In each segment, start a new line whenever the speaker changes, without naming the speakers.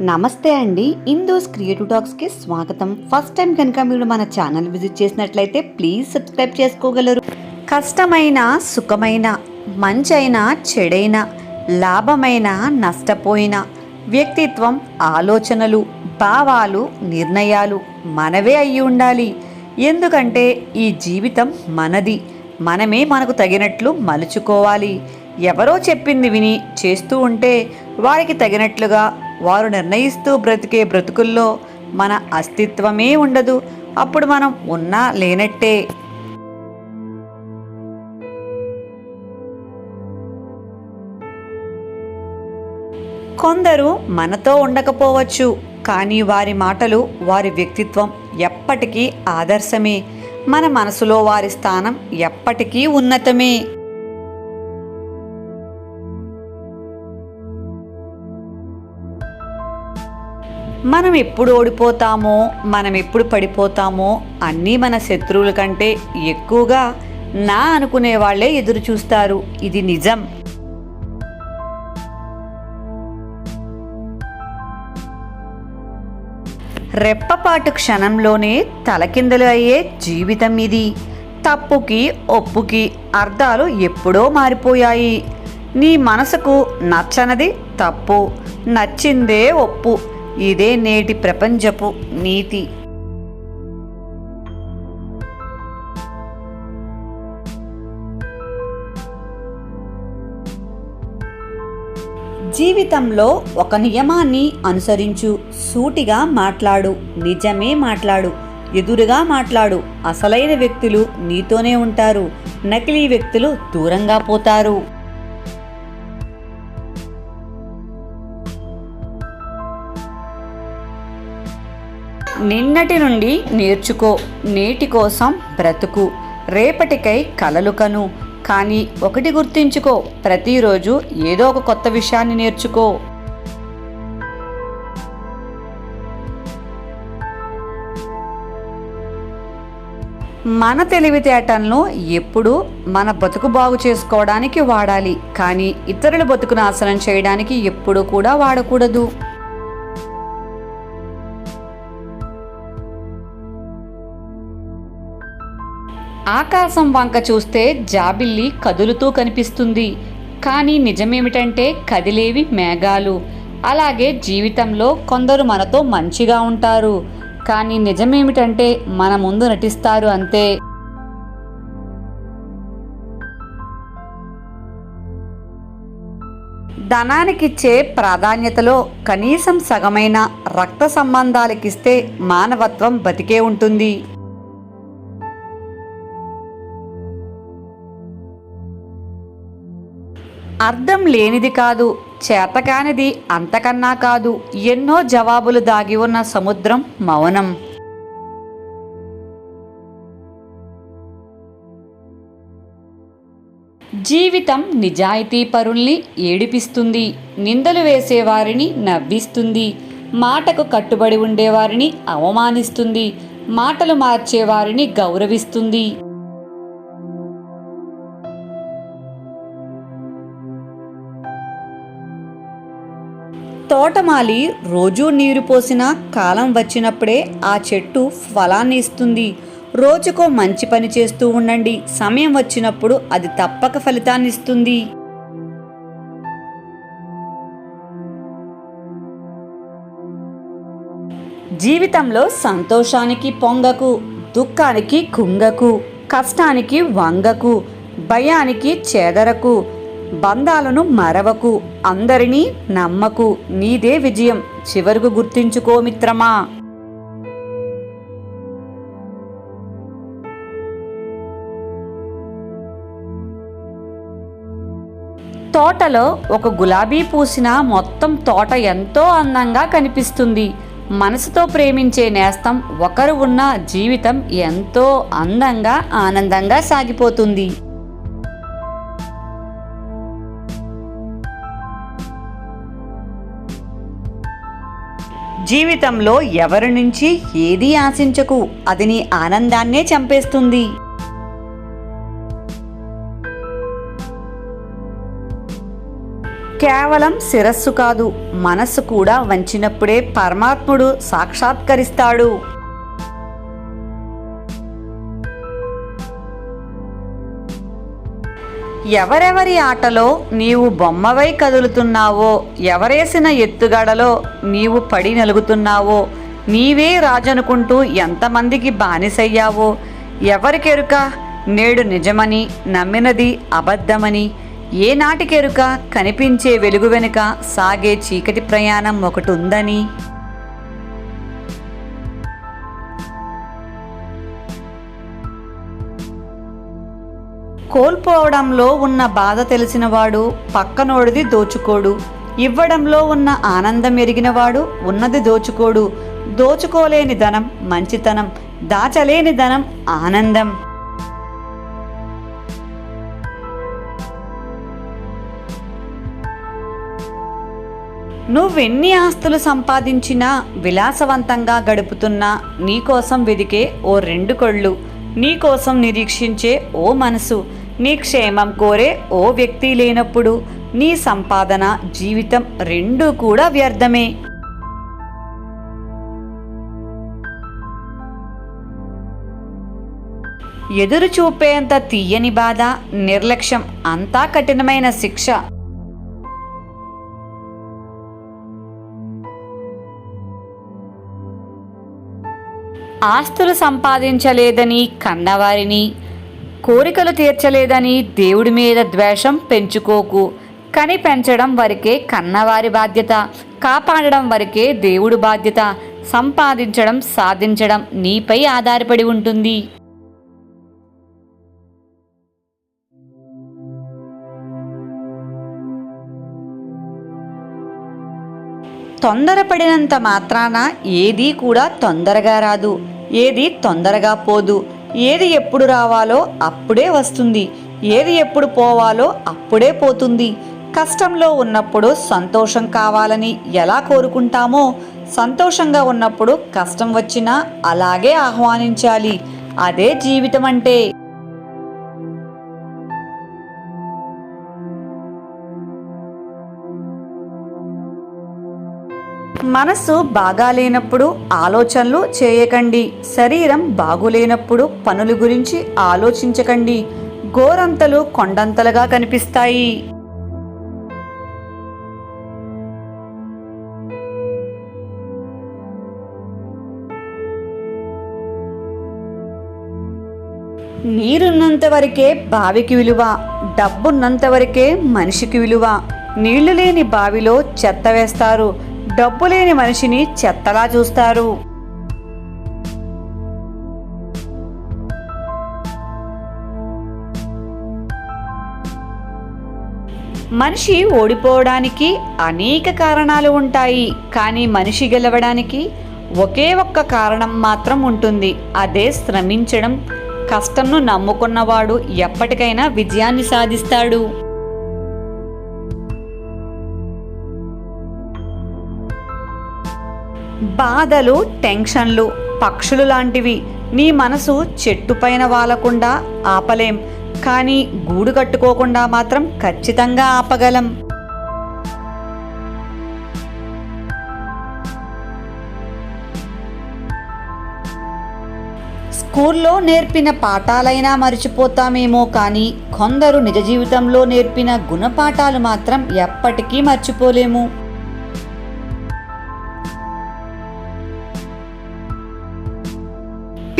నమస్తే అండి ఇందోస్ క్రియేటివ్ టాక్స్కి స్వాగతం. ఫస్ట్ టైం కనుక మీరు మన ఛానల్ విజిట్ చేసినట్లయితే ప్లీజ్ సబ్స్క్రైబ్ చేసుకోగలరు. కష్టమైన సుఖమైన మంచైన చెడైన లాభమైన నష్టపోయిన వ్యక్తిత్వం ఆలోచనలు భావాలు నిర్ణయాలు మనవే అయి ఉండాలి. ఎందుకంటే ఈ జీవితం మనది. మనమే మనకు తగినట్లు మలుచుకోవాలి. ఎవరో చెప్పింది విని చేస్తూ ఉంటే వారికి తగినట్లుగా వారు నిర్ణయిస్తూ బ్రతికే బ్రతుకుల్లో మన అస్తిత్వమే ఉండదు. అప్పుడు మనం ఉన్నా లేనట్టే. కొందరు మనతో ఉండకపోవచ్చు కానీ వారి మాటలు వారి వ్యక్తిత్వం ఎప్పటికీ ఆదర్శమే. మన మనసులో వారి స్థానం ఎప్పటికీ ఉన్నతమే. మనం ఎప్పుడు ఓడిపోతామో మనం ఎప్పుడు పడిపోతామో అన్నీ మన శత్రువుల కంటే ఎక్కువగా నా అనుకునే వాళ్ళే ఎదురు చూస్తారు. ఇది నిజం. రెప్పపాటు క్షణంలోనే తలకిందలు అయ్యే జీవితం ఇది. తప్పుకి ఒప్పుకి అర్థాలు ఎప్పుడో మారిపోయాయి. నీ మనసుకు నచ్చనది తప్పు నచ్చిందే ఒప్పు. ఇదే నేటి ప్రపంచపు నీతి. జీవితంలో ఒక నియమాన్ని అనుసరించు. సూటిగా మాట్లాడు నిజమే మాట్లాడు ఎదురుగా మాట్లాడు. అసలైన వ్యక్తులు నీతోనే ఉంటారు. నకిలీ వ్యక్తులు దూరంగా పోతారు. నిన్నటి నుండి నేర్చుకో. నేటి కోసం బ్రతుకు. రేపటికై కలలు కను కానీ ఒకటి గుర్తుంచుకో. ప్రతిరోజు ఏదో ఒక కొత్త విషయాన్ని నేర్చుకో. మన తెలివితేటలను ఎప్పుడు మన బతుకు బాగు చేసుకోవడానికి వాడాలి. కానీ ఇతరుల బతుకు నాశనం చేయడానికి ఎప్పుడూ కూడా వాడకూడదు. ఆకాశం వంక చూస్తే జాబిల్లి కదులుతూ కనిపిస్తుంది. కానీ నిజమేమిటంటే కదిలేవి మేఘాలు. అలాగే జీవితంలో కొందరు మనతో మంచిగా ఉంటారు. కానీ నిజమేమిటంటే మన ముందు నటిస్తారు అంతే. ధనానికిచ్చే ప్రాధాన్యతలో కనీసం సగమైన రక్త సంబంధాలకిస్తే మానవత్వం బతికే ఉంటుంది. అర్థం లేనిది కాదు చేతకానిది అంతకన్నా కాదు ఎన్నో జవాబులు దాగి ఉన్న సముద్రం మౌనం. జీవితం నిజాయితీ పరుల్ని ఏడిపిస్తుంది నిందలు వేసేవారిని నవ్విస్తుంది మాటకు కట్టుబడి ఉండేవారిని అవమానిస్తుంది మాటలు మార్చేవారిని గౌరవిస్తుంది. తోటమాలి రోజూ నీరు పోసిన కాలం వచ్చినప్పుడే ఆ చెట్టు ఫలాన్ని ఇస్తుంది. రోజుకో మంచి పని చేస్తూ ఉండండి. సమయం వచ్చినప్పుడు అది తప్పక ఫలితాన్ని ఇస్తుంది. జీవితంలో సంతోషానికి పొంగకు దుఃఖానికి కుంగకు కష్టానికి వంగకు భయానికి చేదరకు బంధాలను మరవకు అందరినీ నమ్మకు. నీదే విజయం. చివరకు గుర్తించుకో మిత్రమా. తోటలో ఒక గులాబీ పూసిన మొత్తం తోట ఎంతో అందంగా కనిపిస్తుంది. మనసుతో ప్రేమించే నేస్తం ఒకరు ఉన్న జీవితం ఎంతో అందంగా ఆనందంగా సాగిపోతుంది. జీవితంలో ఎవరి నుంచి ఏదీ ఆశించకు? అది నీ ఆనందాన్నే చంపేస్తుంది. కేవలం శిరస్సు కాదు మనస్సు కూడా వంచినప్పుడే పరమాత్ముడు సాక్షాత్కరిస్తాడు. ఎవరెవరి ఆటలో నీవు బొమ్మవై కదులుతున్నావో ఎవరేసిన ఎత్తుగడలో నీవు పడి నలుగుతున్నావో నీవే రాజనుకుంటూ ఎంతమందికి బానిసయ్యావో ఎవరికెరుక? నేడు నిజమని నమ్మినది అబద్ధమని ఏనాటికెరుక కనిపించే వెలుగు వెనుక సాగే చీకటి ప్రయాణం ఒకటి ఉందని కోల్పోవడంలో ఉన్న బాధ తెలిసినవాడు పక్కనోడిది దోచుకోడు. ఇవ్వడంలో ఉన్న ఆనందం ఎరిగినవాడు ఉన్నది దోచుకోడు. దోచుకోలేని ధనం మంచితనం దాచలేని ధనం ఆనందం. నువ్వెన్ని ఆస్తులు సంపాదించినా విలాసవంతంగా గడుపుతున్నా నీకోసం వెదికే ఓ రెండు కళ్ళు నీకోసం నిరీక్షించే ఓ మనసు. నీ క్షేమం కోరే ఓ వ్యక్తి లేనప్పుడు నీ సంపాదన జీవితం రెండూ కూడా వ్యర్థమే. ఎదురు చూపేంత తీయని బాధ నిర్లక్ష్యం అంతా కఠినమైన శిక్ష. ఆస్తులు సంపాదించలేదని కన్నవారిని కోరికలు తీర్చలేదని దేవుడి మీద ద్వేషం పెంచుకోకు. కని పెంచడం వరకే కన్నవారి బాధ్యత కాపాడడం వరకే దేవుడు బాధ్యత సంపాదించడం సాధించడం నీపై ఆధారపడి ఉంటుంది. తొందరపడినంత మాత్రాన ఏదీ కూడా తొందరగా రాదు. ఏది తొందరగా పోదు. ఏది ఎప్పుడు రావాలో అప్పుడే వస్తుంది. ఏది ఎప్పుడు పోవాలో అప్పుడే పోతుంది. కష్టంలో ఉన్నప్పుడు సంతోషం కావాలని ఎలా కోరుకుంటామో సంతోషంగా ఉన్నప్పుడు కష్టం వచ్చినా అలాగే ఆహ్వానించాలి. అదే జీవితం అంటే మనసు బాగాలేనప్పుడు ఆలోచనలు చేయకండి. శరీరం బాగులేనప్పుడు పనుల గురించి ఆలోచించకండి. గోరంతలు కొండంతలుగా కనిపిస్తాయి. నీరున్నంత వరకే బావికి విలువ డబ్బున్నంత వరకే మనిషికి విలువ. నీళ్ళు లేని బావిలో చెత్త వేస్తారు. డబ్బు లేని మనిషిని చెత్తలా చూస్తారు. మనిషి ఓడిపోవడానికి అనేక కారణాలు ఉంటాయి కానీ మనిషి గెలవడానికి ఒకే ఒక్క కారణం మాత్రం ఉంటుంది. అదే శ్రమించడం. కష్టంను నమ్ముకున్నవాడు ఎప్పటికైనా విజయాన్ని సాధిస్తాడు. బాధలు టెన్షన్లు పక్షులు లాంటివి. నీ మనసు చెట్టుపైన వాలకుండా ఆపలేం. కానీ గూడు కట్టుకోకుండా మాత్రం ఖచ్చితంగా ఆపగలం. స్కూల్లో నేర్పిన పాఠాలైనా మర్చిపోతామేమో కానీ కొందరు నిజ జీవితంలో నేర్పిన గుణపాఠాలు మాత్రం ఎప్పటికీ మర్చిపోలేము.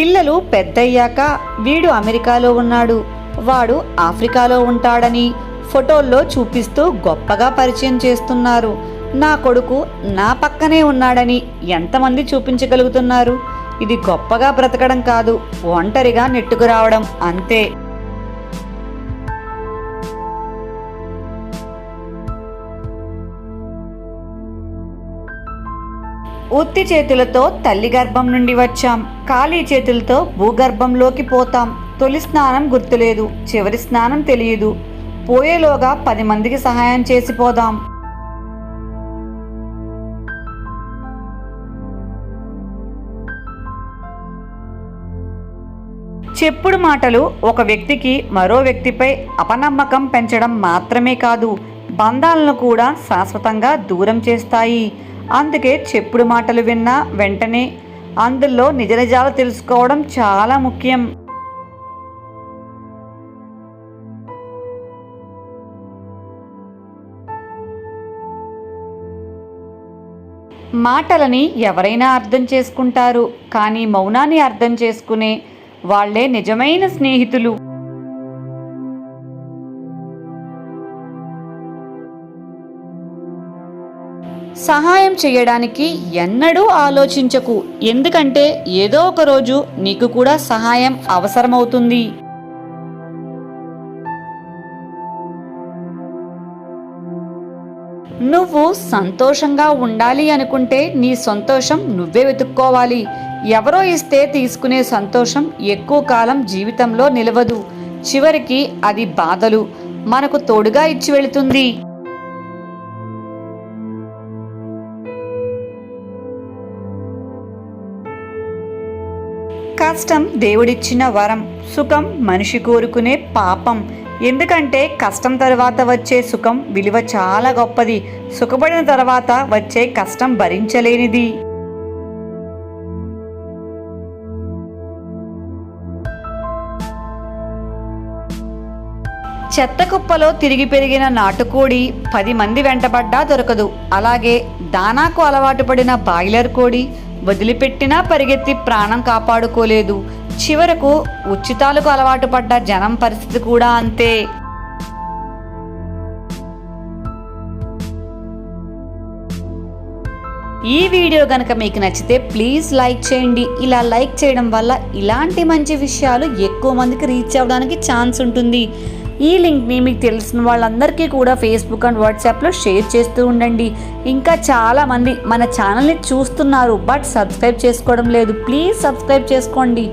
పిల్లలు పెద్దయ్యాక వీడు అమెరికాలో ఉన్నాడు. వాడు ఆఫ్రికాలో ఉంటాడని ఫోటోల్లో చూపిస్తూ గొప్పగా పరిచయం చేస్తున్నారు. నా కొడుకు నా పక్కనే ఉన్నాడని ఎంతమంది చూపించగలుగుతున్నారు? ఇది గొప్పగా బ్రతకడం కాదు ఒంటరిగా నెట్టుకు రావడం అంతే. ఉత్తి చేతులతో తల్లి గర్భం నుండి వచ్చాం. ఖాళీ చేతులతో భూగర్భంలోకి పోతాం. తొలి స్నానం గుర్తులేదు. చివరి స్నానం తెలియదు. పోయేలోగా పది మందికి సహాయం చేసి పోదాం. చెప్పుడు మాటలు ఒక వ్యక్తికి మరో వ్యక్తిపై అపనమ్మకం పెంచడం మాత్రమే కాదు బంధాలను కూడా శాశ్వతంగా దూరం చేస్తాయి. అందుకే చెప్పుడు మాటలు విన్నా వెంటనే అందులో నిజ నిజాలు తెలుసుకోవడం చాలా ముఖ్యం. మాటలని ఎవరైనా అర్థం చేసుకుంటారు కానీ మౌనాన్ని అర్థం చేసుకునే వాళ్ళే నిజమైన స్నేహితులు. సహాయం చేయడానికి ఎన్నడూ ఆలోచించకు. ఎందుకంటే ఏదో ఒక రోజు నీకు కూడా సహాయం అవసరమవుతుంది. నువ్వు సంతోషంగా ఉండాలి అనుకుంటే నీ సంతోషం నువ్వే వెతుక్కోవాలి. ఎవరో ఇస్తే తీసుకునే సంతోషం ఎక్కువ కాలం జీవితంలో నిలవదు. చివరికి అది బాధలు మనకు తోడుగా ఇచ్చి వెళుతుంది. కష్టం దేవుడిచ్చిన వరం సుఖం మనిషి కోరుకునే పాపం. ఎందుకంటే కష్టం తర్వాత వచ్చే సుఖం విలువ చాలా గొప్పది. సుఖపడిన తర్వాత వచ్చే కష్టం భరించలేనిది. చెత్త కుప్పలో తిరిగి పెరిగిన నాటుకోడి పది మంది వెంటబడ్డా దొరకదు. అలాగే దానాకు అలవాటు పడిన బాయిలర్ కోడి వదిలిపెట్టినా పరిగెత్తి ప్రాణం కాపాడుకోలేదు. చివరకు ఉచితాలకు అలవాటు పడ్డ జనం పరిస్థితి కూడా అంతే. ఈ వీడియో కనుక మీకు నచ్చితే ప్లీజ్ లైక్ చేయండి. ఇలా లైక్ చేయడం వల్ల ఇలాంటి మంచి విషయాలు ఎక్కువ మందికి రీచ్ అవ్వడానికి ఛాన్స్ ఉంటుంది. ఈ లింక్ని మీకు తెలిసిన వాళ్ళందరికీ కూడా ఫేస్బుక్ అండ్ వాట్సాప్లో షేర్ చేస్తూ ఉండండి. ఇంకా చాలామంది మన ఛానల్ని చూస్తున్నారు బట్ సబ్స్క్రైబ్ చేసుకోవడం లేదు. ప్లీజ్ సబ్స్క్రైబ్ చేసుకోండి.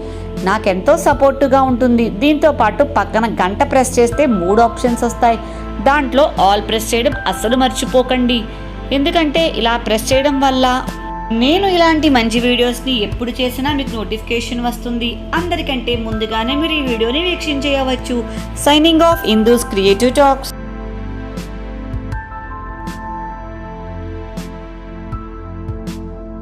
నాకెంతో సపోర్టుగా ఉంటుంది. దీంతో పాటు పక్కన గంట ప్రెస్ చేస్తే మూడు ఆప్షన్స్ వస్తాయి. దాంట్లో ఆల్ ప్రెస్ చేయడం అస్సలు మర్చిపోకండి. ఎందుకంటే ఇలా ప్రెస్ చేయడం వల్ల నేను ఇలాంటి మంచి వీడియోస్ని ఎప్పుడు చేసినా మీకు నోటిఫికేషన్ వస్తుంది. అందరికంటే ముందుగానే మీరు ఈ వీడియోని వీక్షించేయవచ్చు. Signing off Indu's creative talks